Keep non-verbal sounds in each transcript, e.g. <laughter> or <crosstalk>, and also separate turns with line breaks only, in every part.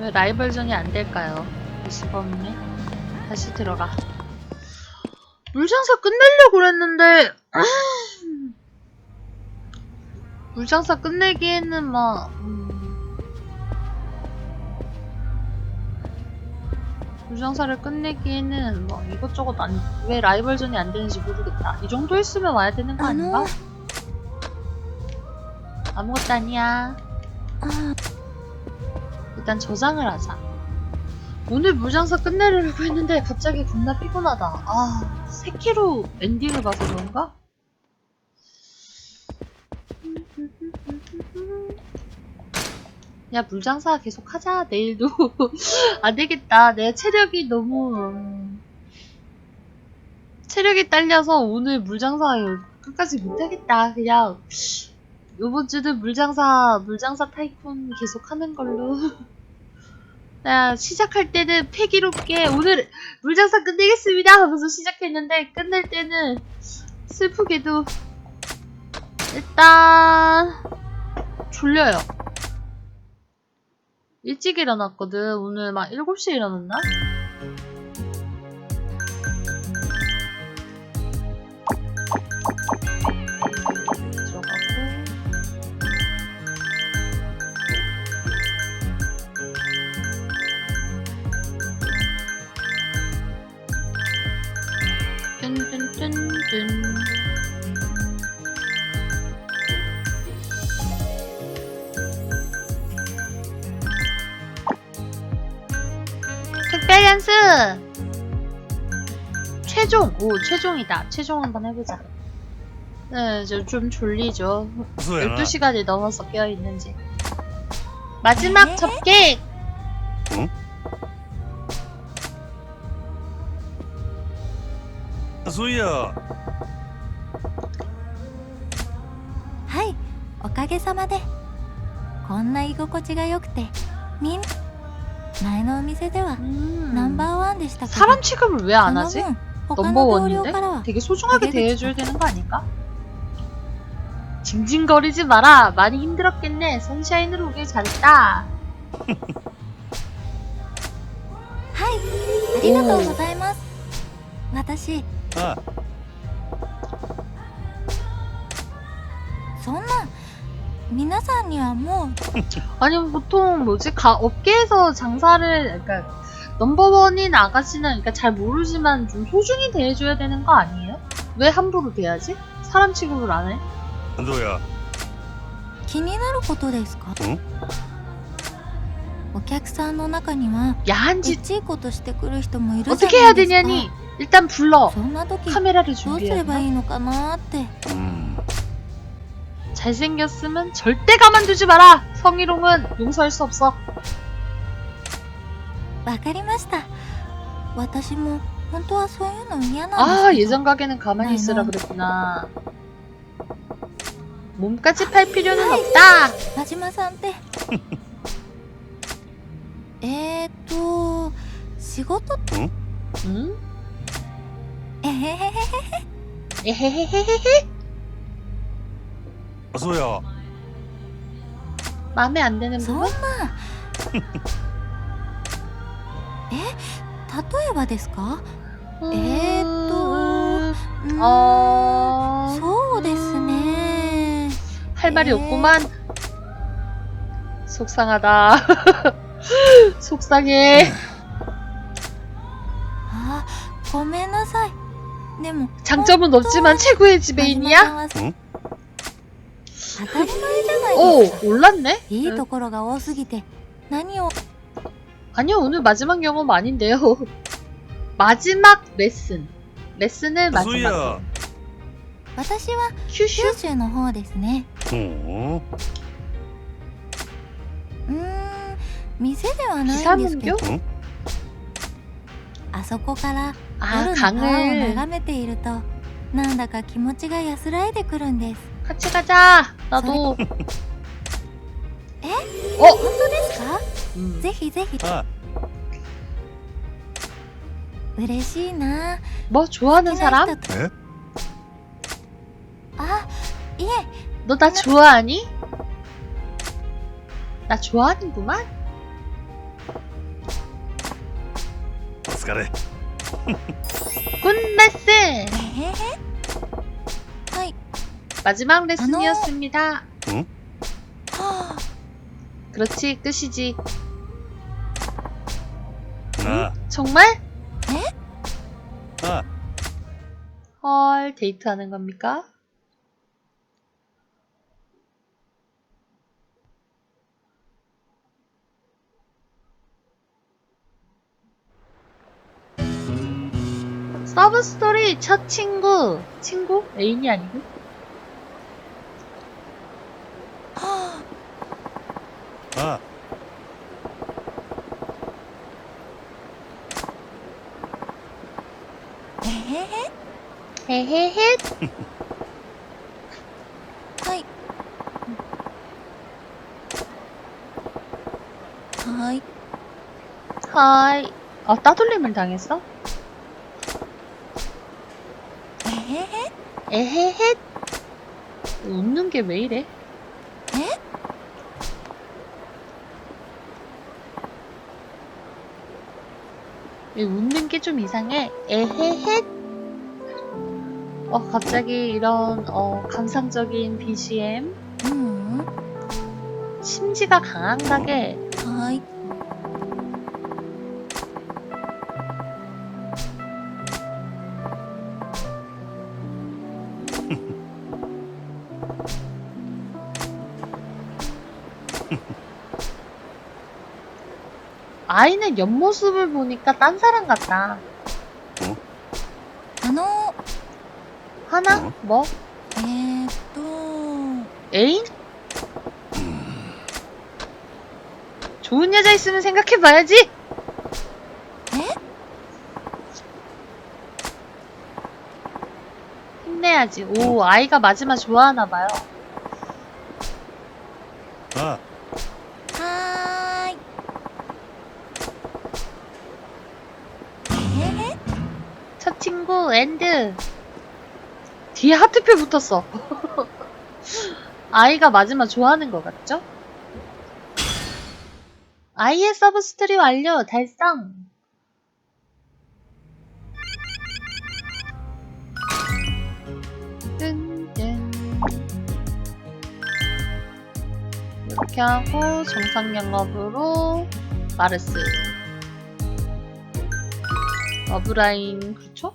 왜 라이벌전이 안 될까요? 의식 없네. 다시 들어가. 물장사 끝내려고 그랬는데, 물장사 끝내기에는 막, 음, 물장사를 끝내기에는 뭐 이것저것 안, 왜 라이벌전이 안 되는지 모르겠다. 이 정도 했으면 와야 되는 거 아닌가? 아무것도 아니야.
あ
일단 저장을 하자. 오늘 물장사 끝내려고 했는데 갑자기 겁나 피곤하다. 아, 3키로 엔딩을 봐서 그런가? 야, 물장사 계속 하자, 내일도. <laughs> 안 되겠다. 내 체력이 너무, 음, 체력이 딸려서 오늘 물장사 끝까지 못하겠다. 그냥, 요번 주는 물장사, 물장사 타이쿤 계속 하는 걸로. <laughs> 나 시작할 때는 패기롭게 오늘 물장사 끝내겠습니다 하면서 시작했는데 끝낼 때는 슬프게도 일단 졸려요. 일찍 일어났거든. 오늘 막 7시에 일어났나? 특별 연습! 최종! 오, 최종이다. 최종 한번 해보자. 네, 저 좀 졸리죠.
そうやな
12시간이 넘어서 깨어있는지. 마지막
네.
접객!
そういや
はいおかげさまでこんな居心地が良くてみん 前のお店では
음.
ナンバーワンでしたけど
사람 취급을 왜
そ
안
の
하지?
分他の同僚
넘버원인데?
からは
되게 소중하게
가게
대해줘야
됐죠.
되는 거 아닐까? 징징거리지 마라. 많이 힘들었겠네. 선샤인으로 오길 잘했다. <laughs>
はいありがとうございます私
あ
そんな 皆さんにはもう <laughs>
아니 보통 뭐지 가 업계에서 장사를 그러니까 넘버원인 아가씨는 그러니까 잘 모르지만 좀 소중히 대해줘야 되는 거 아니에요? 왜 함부로 대하지? 사람 취급을 안 해?
どうや
気になることですか
ん
お客さんの中には
야한
い
짓
ちいことしてくる人もいるじゃ
어떻게 해야
ないですか
되냐니 일단 불러
そんな時ど
카메라를
うす
준비해
ればいいのかなって
うん
잘생겼으면 절대 가만두지 마라 성희롱은 용서할 수 없어
わかりました私も本当はそういうの嫌なん
아
ですけど
예전 가게는 가만히
네,
있으라
네.
그랬구나 <laughs> 몸까지 팔 필요는 없다
真島さんってえーっと仕事 <laughs>
응?
えへへへ
에헤헤헤헤
そうや
마음에 안 드는
そんな
부분?
え例えばですか <laughs>
음,
えーっとうーん
어...
そうですね
할 말이
에.
없구만 속상하다 <laughs> 속상해
あごめんなさいでも
장점은 없지만 최고의
真島さ
지배인이야?
んは
ん
当たり前じゃない
오
ですか
올랐네?
いいところが多すぎて何を
아니요 오늘 마지막 영업 아닌데요 <laughs> 마지막 레슨 레슨을
そうい
마지막
や
私は
슈슈
九州の方ですね
ほう
うーん店ではないんですけど
비사문교?
あそこから
아
夜の川を
강을
眺めているとなんだか気持ちが安らいでくるんです
같이 가자 나도
本当ですか
음.
ぜひぜひ
あ
嬉しいな
뭐 좋아하는
好きな
사람?
人と
え
あいえ
너 나 좋아하니? 나 좋아하는구만?
疲れ
굿 레슨!
えへへはい
마지막 레슨이었습니다.
응? <gasps>
그렇지 끝이지.
아,
정말?
네? 아,
헐 데이트하는 겁니까? 서브 스토리 첫 친구 친구 애인이 아니고
아.
에헤헷.
에헤헷.
하이. 하이.
하이. 아, 따돌림을 당했어?
에헤헷.
에헤헷. 웃는 게 왜 이래? 에? 웃는 게 좀 이상해. 에헤헷. 어, 갑자기 이런 어, 감상적인 BGM.
음.
심지가 강한 가게.
아이,
아이는 옆모습을 보니까 딴 사람 같다.
あの、
하나?
어?
뭐?
えーっと、
애인? 좋은 여자 있으면 생각해봐야지! 힘내야지. 오, 아이가 마지막 좋아하나봐요.
あ
엔드. 뒤에 하트표 붙었어. <laughs> 아이가 마지막 좋아하는 것 같죠? 아이의 서브 스토리 완료, 달성! 뜬뜬. 이렇게 하고, 정상 영업으로, 마르스. 러브라인, 그렇죠?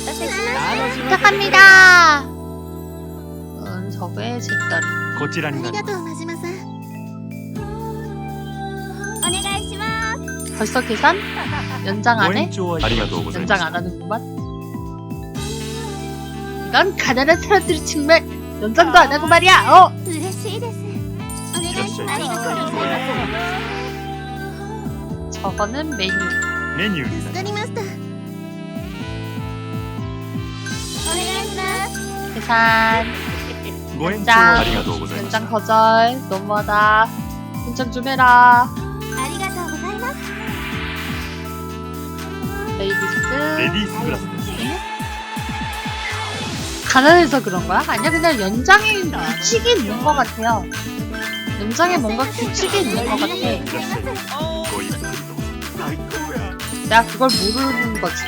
お待たせしました。
楽しませてくれ
부탁합니다. 은석의 집다리.
こちらになります
とう、真島さん。お願いします。
벌써 계산? 연장
ご
안 해?
延長ありがとうございま
연장
す
안 하는구만. 이런 가난한 사람들이 정말 연장도 안 하고 말이야. 어?
嬉しいです。お願いします。ありがとうございます。
저거는 메뉴.
メニューになり
助かりまし
계산 <laughs>
연장.
연장 거절. 너무하다. 신청 좀 해라. 레디스
레디스
가난해서 그런 거야? 아니야 그냥 연장에 규칙이 있는 것 같아요. 연장에 뭔가 규칙이 있는 것 같아. 내가 그걸 모르는 거지.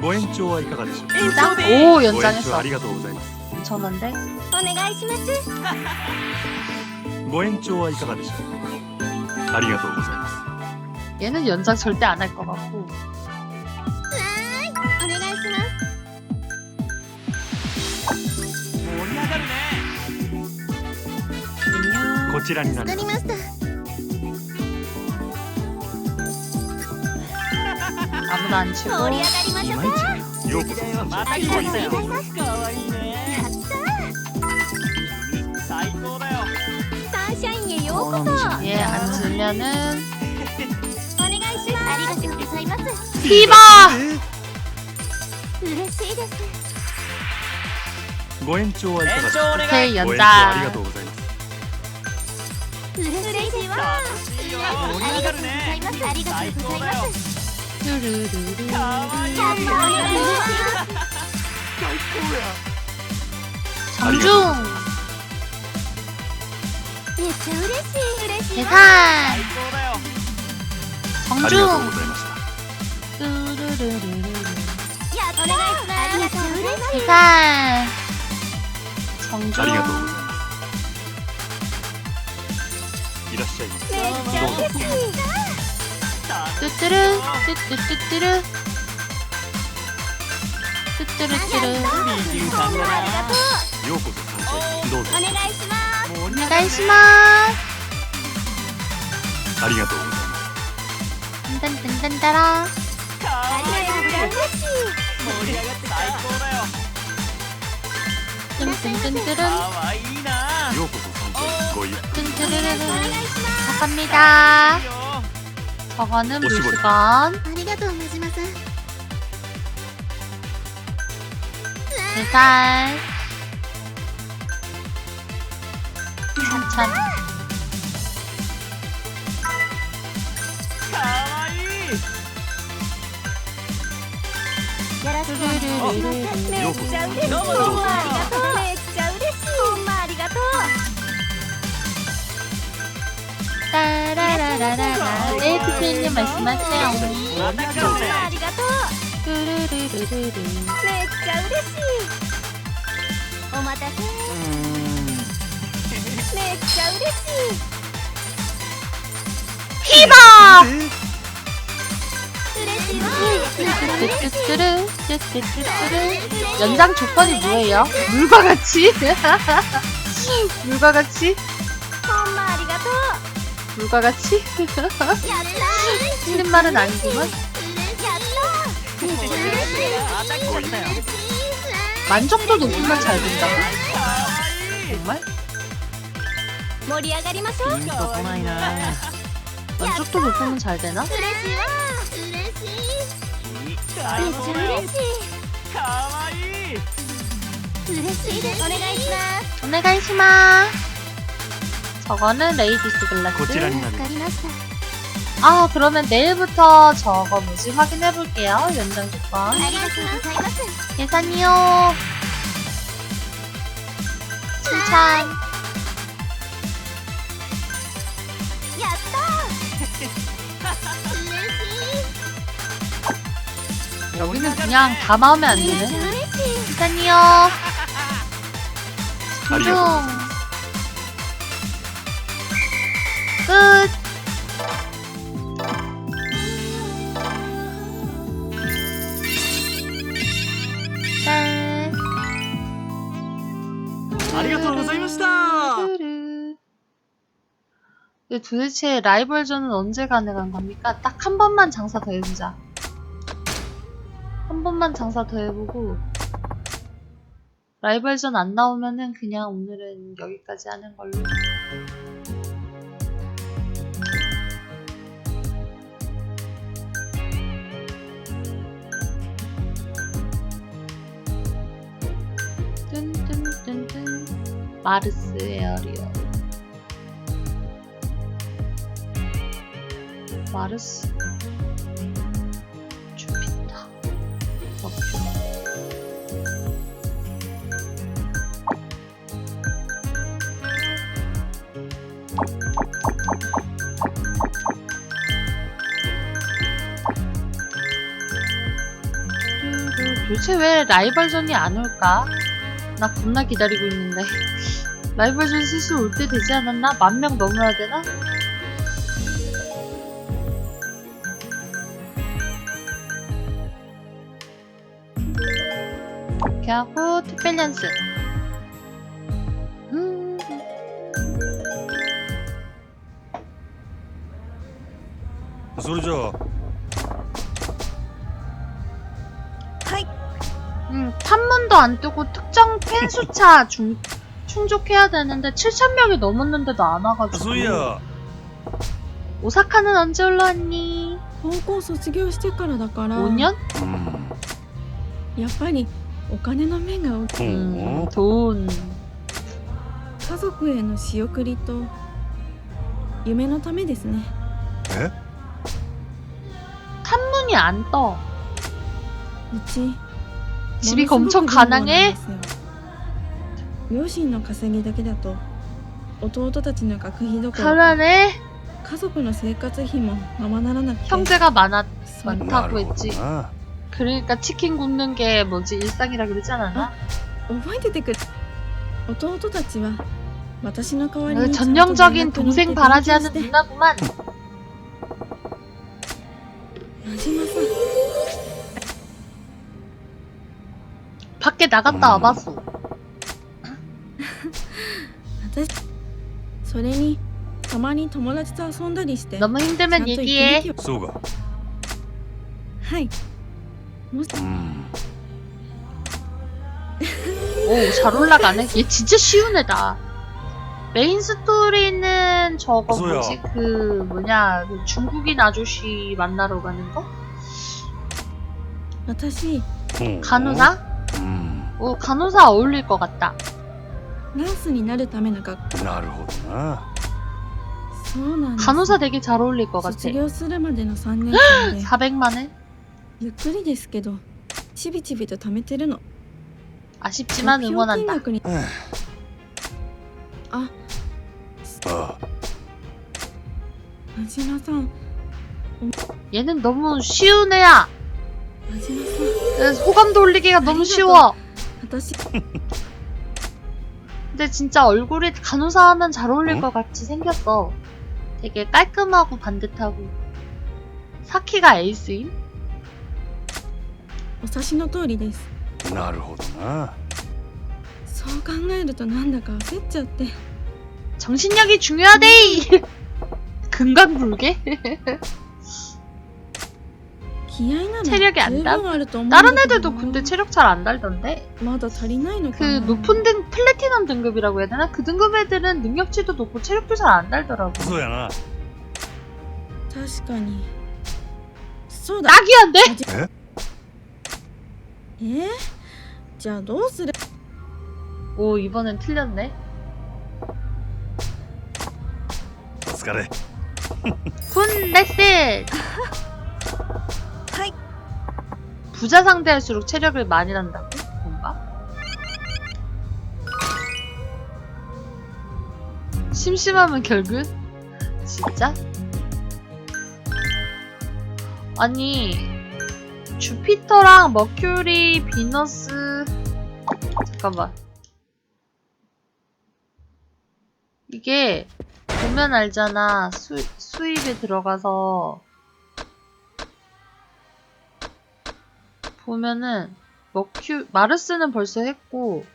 ご延長はいかがでしょうか
延長で
오
ご延長
연장했어.
ありがとうございます
엄청난데?
お願いします
ご延長はいかがでしょうかありがとうございます
얘는 연장 절대 안 할 것 같고.
お願いします
盛り上がるね
안녕.
こちらになります
りました
いいね最高だよ
サンシャインへようこそお
얘 앉으면은
願いしますありがとうございます
피바!
嬉しいです
ご延長はいかが
延
でしょうか
長お願い
오케이
ご延長ありが
연장.
とうございます
嬉しいわ
楽しいよ盛り上がるね
ありがと
最
うご
高だよ
ざいます
뚜루루루.
かわいい
やったお願いします
정중!
めっちゃ嬉しい嬉しいわ
계산!
最高だよ
ありがとう
정중!
ございました
뚜루루루루.
やったお願いしますめっちゃ嬉しい
계산!
ありがとうご
정중!
ざいますいらっしゃいませ
トゥトゥルト
ゥトゥトゥト
ゥルトゥトゥルトゥル
お願いします
お願いします
ありがとうございます
ダ
ンダンダンダラ
わりがかわいいな
り
い
よ
저거는
오시고.
물수건.
ありがとうマジマス
계산. 찬찬.
かわいい
よろしくお願いします
뚜루루루루.
めっちゃ嬉しい
どうも
どうも
どうも
ありがとうめっちゃ嬉しいほんまありがとう
따 라라라라라. 네, 피피님 말씀하세요.
また来たね
ありがとう
뚜루루루루루.
めっちゃ嬉しいお待たせめっちゃ嬉しい
피바!
嬉しいわ嬉しい
뚜뚜뚜뚜루. 뚜뚜뚜뚜루. 연장 조건이 뭐예요? 물과 같이? <laughs> 물과 같이? 불과 같이? <laughs> 틀린 말은 아니지만 만족도 높이만 잘 된다고? 정말?
음,
만족도 높으면 잘 되나?
음,
오네가이시마 저거는 레이디스 글라스. 아 그러면 내일부터 저거 뭐지 확인해 볼게요. 연장 조건. 계산이요. 칭찬. 여기는 그냥 다 마음에 안
드는.
계산이요. 중. 끝. 짠.
ありがとうございました
뚜루. 근데 도대체 라이벌전은 언제 가능한 겁니까? 딱 한 번만 장사 더 해보자. 한 번만 장사 더 해보고 라이벌전 안 나오면은 그냥 오늘은 여기까지 하는 걸로. 뜬뜬 마르스 에어리어 마르스 주피터. 버큐 음, 도대체 왜 라이벌전이 안 올까? 나 겁나 기다리고 있는데 라이벌전 슬슬 올 때 되지 않았나? 만 명 넘어야 되나? 이렇게 하고 특별 연습 음. 소리죠. 안 뜨고 특정 팬 숫자 <laughs> 중, 충족해야 되는데 7,000명이 넘었는데도 안
そうい
와가지고
や
오사카는 언제 올라왔니?
高校卒業してからだから
5년?
うん
やっぱりお金の面が大きい
음, 돈
家族への仕送りと夢のためですね
え
탐문이 안 떠.
うち
집이
ものす
엄청
ごく貧乏なん
가난해?
ですよ両親の稼ぎだけだと弟たちの学費どころか
가난해?
家族の生活費もままならなくて
형제가 많아.
そ
많다고
なるほど
했지.
な
그러니까 치킨 굽는 게 뭐지 일상이라 그러지 않았나?
覚えててくれ弟たちは私の代わり
어,
に
전형적인
ちゃんと大学に行って
동생 바라지
勉強
하는
して
누나구만. 밖에 나갔다
음.
와봤어.
私それにたまに友達と遊んだりして
너무
ちゃん
힘들면
と息
얘기해.
抜きを
そうか
はいもし
うん
오, 잘 올라가네. 얘 진짜 쉬운 애다. 메인 스토리는 저거
소야.
뭐지? 그 뭐냐 그 중국인 아저씨 만나러 가는 거?
私
ほう
간호사?
うん
오, 간호사 어울릴 것 같다.
ナースになるための学校
なるほどな
そうなんです
간호사 되게 잘 어울릴 것 같아.
卒業するまでの3年間で
400만 원?
ゆっくりですけどちびちびと貯めてるの
아쉽지만
目標金
응원한다.
額に
うん
あ
あ
真島さん
얘는 너무 쉬운 애야.
真島さ
그래서 호감도 올리기가 너무
아리가또.
쉬워.
ん私
근데 진짜 얼굴이 간호사 하면 잘 어울릴
응?
것 같이 생겼어. 되게 깔끔하고 반듯하고. 사키가 에이스임?
お察しの通りです
なるほどな
そう考えるとなんだか焦っちゃって
정신력이 중요하대! <laughs> 금강불개? <laughs>
気合なら
체력이 안
十
달?
分あると思うんだ
다른
けど
애들도 근데 체력 잘 안 달던데?
まだ足りないのか
그
な
높은 등, 플래티넘 등급이라고 해야 되나? 그 등급 애들은 능력치도 높고 체력도 잘 안 달더라고.
そうやな
確かにそうだ
딱이한데?
えー、じゃあどうすれ
오, 이번엔 틀렸네.
お疲れ
군 레슨! <laughs> 부자 상대할수록 체력을 많이 난다고? 뭔가? 심심하면 결국? 진짜? 아니 주피터랑 머큐리, 비너스 잠깐만 이게 보면 알잖아 수, 수입에 들어가서 보면은 머큐 마르스는 벌써 했고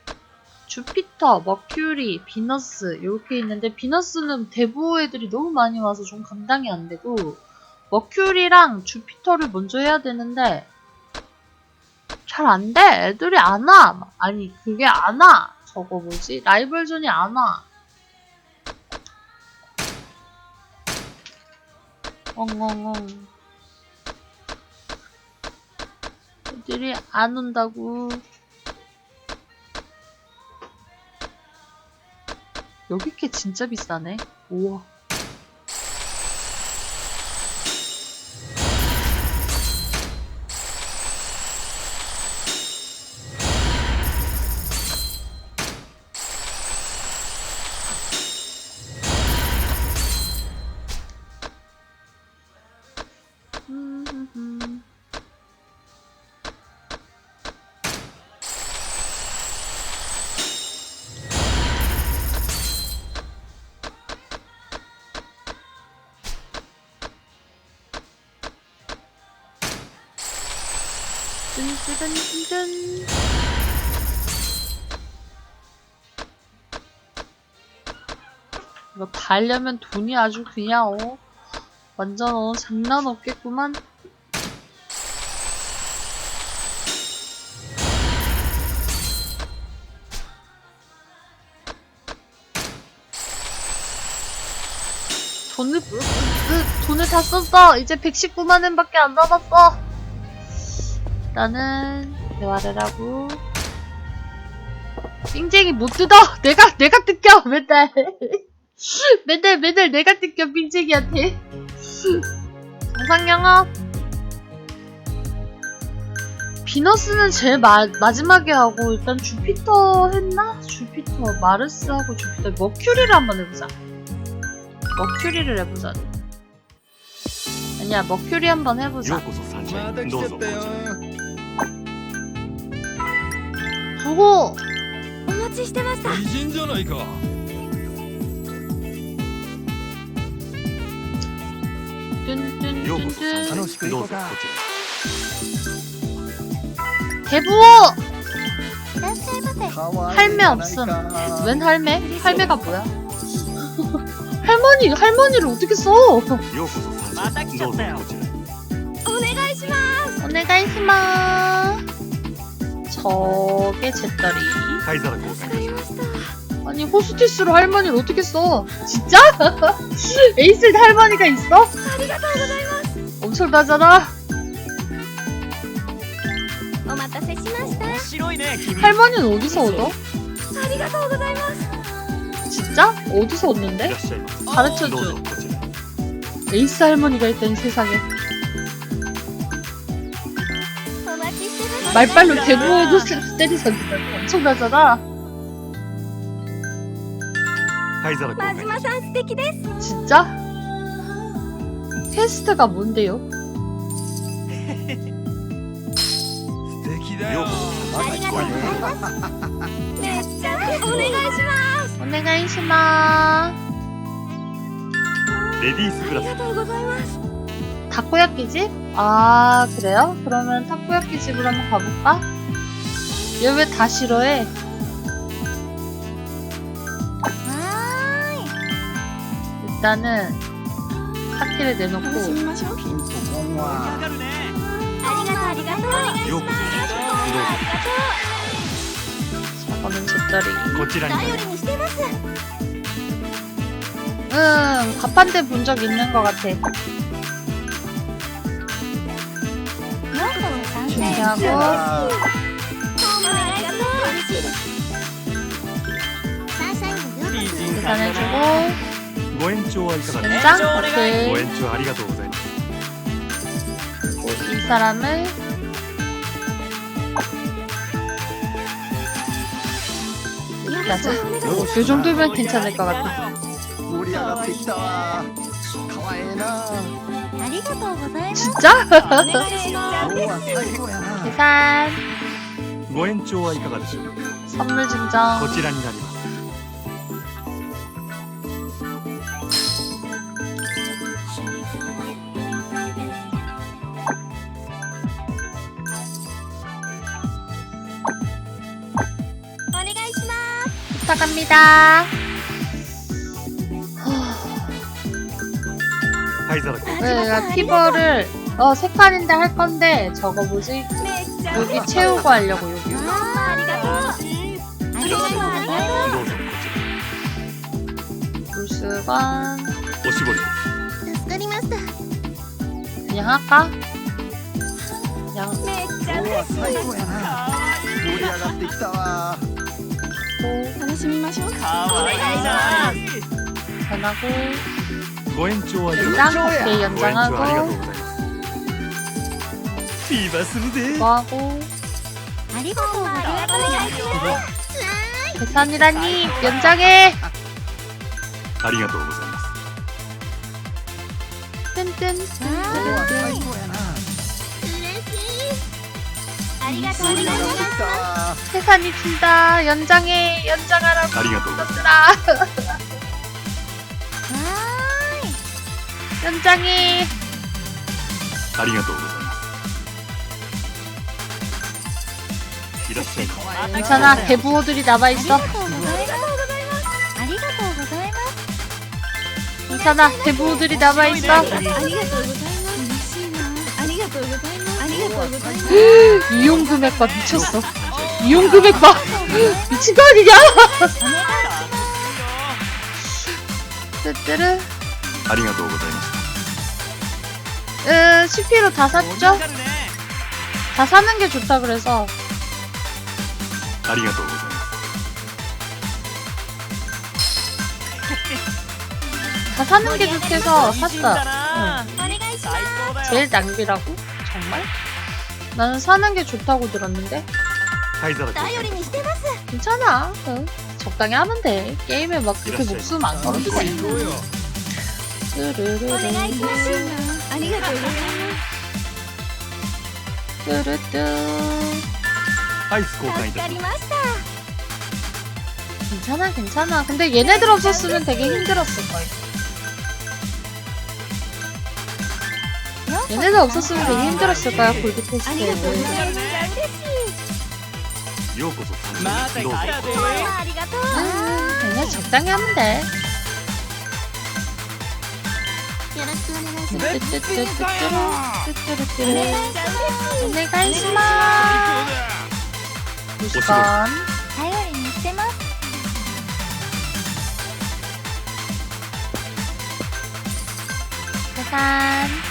주피터, 머큐리, 비너스 이렇게 있는데 비너스는 대부 애들이 너무 많이 와서 좀 감당이 안 되고 머큐리랑 주피터를 먼저 해야 되는데 잘 안 돼. 애들이 안 와. 아니 그게 안 와. 저거 뭐지? 라이벌전이 안 와. 엉엉엉. 애들이 안 온다고. 여기 게 진짜 비싸네. 우와. 하려면 돈이 아주 그냥 어? 완전 어 장난 없겠구만. 돈을 으, 으, 돈을 다 썼어. 이제 119만 원밖에 안 남았어. 나는 대화를 하고 삥쟁이 못 뜯어. 내가 내가 뜯겨 맨날 맨날 맨날 내가 뜯겨 삥쟁이한테 정상 영업 비너스는 제일 마, 마지막에 하고 일단 주피터 했나? 주피터 마르스하고 주피터 머큐리를 한번 해보자 머큐리를 해보자 아니야 머큐리 한번
よ
해보자
うこそサンシャイ
また来
ンどうぞ
ちゃったよ
보고
お待ちしてました
美人じゃないか
ようこそサンシャイン
뚠뚠뚠뚠
楽しく行こうか
どうぞこち
대부호
いらっしゃいませ
かわいい
할매
じゃない
없음
か
웬 할매? 할매가 뭐야? 할머니 할머니를 어떻게 써?
らようこそサンシャインどうぞこちらへ
お願いします
오네가이시마 저게 제 딸이
灰皿交換
わかりました
아니 호스티스로 할머니를 어떻게 써? 진짜? <laughs> 에이스 할머니가 있어? 엄청나잖아
お待たせしました
面白いね君
할머니는 어디서 얻어?
ありがとうございます
진짜? 어디서
い
얻는데?
らっしゃいませ
가르쳐줘
どうぞこちらへ
에이스 할머니가 있다니 세상에
お待ちしてました
말빨로 대부호도 때리셨는데 엄청나잖아
灰皿交
真
換
島さん素敵です
진짜? 퀘스트가 뭔데요?
素敵だよ
ようこそ
ありがとうございますめっちゃお願いします
오네가이시마
レディースクラス
ありがとうございます
타코야끼 집? 아 그래요? 그러면 타코야끼 집으로 한번 가볼까? 얘 왜 다 싫어해? 일단은 파티를
楽し
내놓고
みましょう
ピンとこん
わ
わ
かるね
ーいありがとうありがとうお願いし
ようこそサンシャインどうぞ
저거는 제 딸이
こちらになり
頼
ます
りにしてます
응 갑판대 본 적 있는 것 같아
ようこそ参戦
준비하고
お願いがとう嬉しいですサンシャインのよう
美人さんだな
계산해주고
ご延長はいかがです
연장?
か
오케이
ご延長ありがとうございます
이 사람을 가자 요 정도면 괜찮을 것 같아
盛り上がってきたわかわいいな
ありがとうございます
진짜?
お願いしま
今日は最高やな
계산
ご延長はいかがでしょうか
선물
こ
증정
ちらになります
부탁합니다
灰皿交換
네, 내가 피버를 어, 세 칸인데 할 건데 저거 뭐지?
めっちゃ
여기 채우고 하려고 여기
ありがとうありがとうありがとう
どうぞこ
물수건
ちらおしぼりです
助かりました
그냥 할까? 그냥
めっちゃ
今日は最高やな
かわ
盛り上がってきたわ
고
楽しみましょう
いいかわいいな
변하고
ご延長はいかが
연장 오케이
ご延長ありがとう
연장하고
ございますフィーバーするで
뭐하고
ありがとうございますお願いします
계산이라니 연장해
ありがとうございます
뜬 세상이 진다. 연장해. 연장하라고.
다리가 또.
것들아. 연장해.
다리가 또.
괜찮아. 대부호들이 남아있어. 괜찮아. 대부호들이 남아있어.
ありがとうございます。嬉しいな。ありがとうございます。あ<gasps> りがとうございます
이용 금액 봐 미쳤어 이용 금액 봐 미친 거 아니냐 뜨뜨르
ありがとうございます
으 CP로 다
盛り上
샀죠?
がるね
다 사는 게 좋다 그래서
ありがとうございます
다 사는 게 좋대서
いいんだ
샀어
な
お願いします
最高だよ
제일 낭비라고? 정말? 나는 사는 게 좋다고 들었는데
灰皿交
頼り
換
にしてます
괜찮아 응. 적당히 하면 돼 게임에 막 그렇게 목숨 안 걸어도 돼
お願いし
뚜루루루
ます
ありがとうござい
뚜루뚜
アイス交換い
助か
たしま
りました
괜찮아 괜찮아 근데 얘네들 없었으면 되게 힘들었을 거야 얘네들 없었으면 되게 힘들었을 거야 골드
ますありがとうござい
테스트
すようこそ三
また
社にどうぞ
来たで
ありがとう
음, 얘네 적당히 하면 돼
よろしくお願いします
뚜뚜뚜뚜뚜루 뚜뚜루뚜루
お願いしま
오네가이시마
仕
6번
す頼りにしてます
짜잔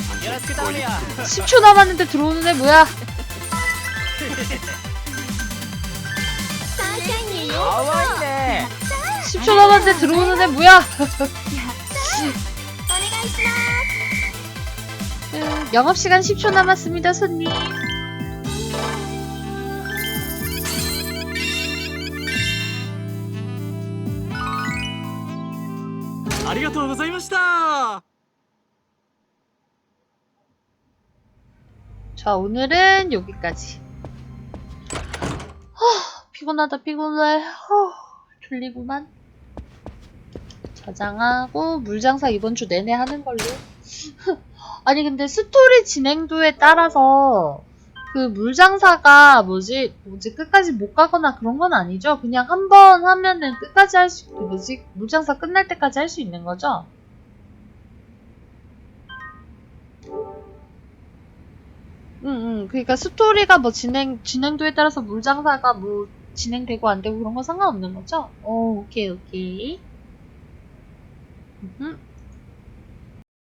10초 남았는데 들어오는 애 뭐야?
아와있네
10초 남았는데 들어오는 애 뭐야? 음, 영업시간 10초 남았습니다, 손님.
아리가토 고자이마시다
자 오늘은 여기까지. 하, 피곤하다 피곤해. 하, 졸리구만. 저장하고 물장사 이번 주 내내 하는 걸로. <laughs> 아니 근데 스토리 진행도에 따라서 그 물장사가 뭐지 뭐지 끝까지 못 가거나 그런 건 아니죠? 그냥 한 번 하면은 끝까지 할 수 뭐지 물장사 끝날 때까지 할 수 있는 거죠 응, 응. 그러니까 스토리가 뭐 진행, 진행도에 따라서 물장사가 뭐 진행되고 안 되고 그런 건 상관없는 거죠? 오, 오케이, 오케이. 음흠.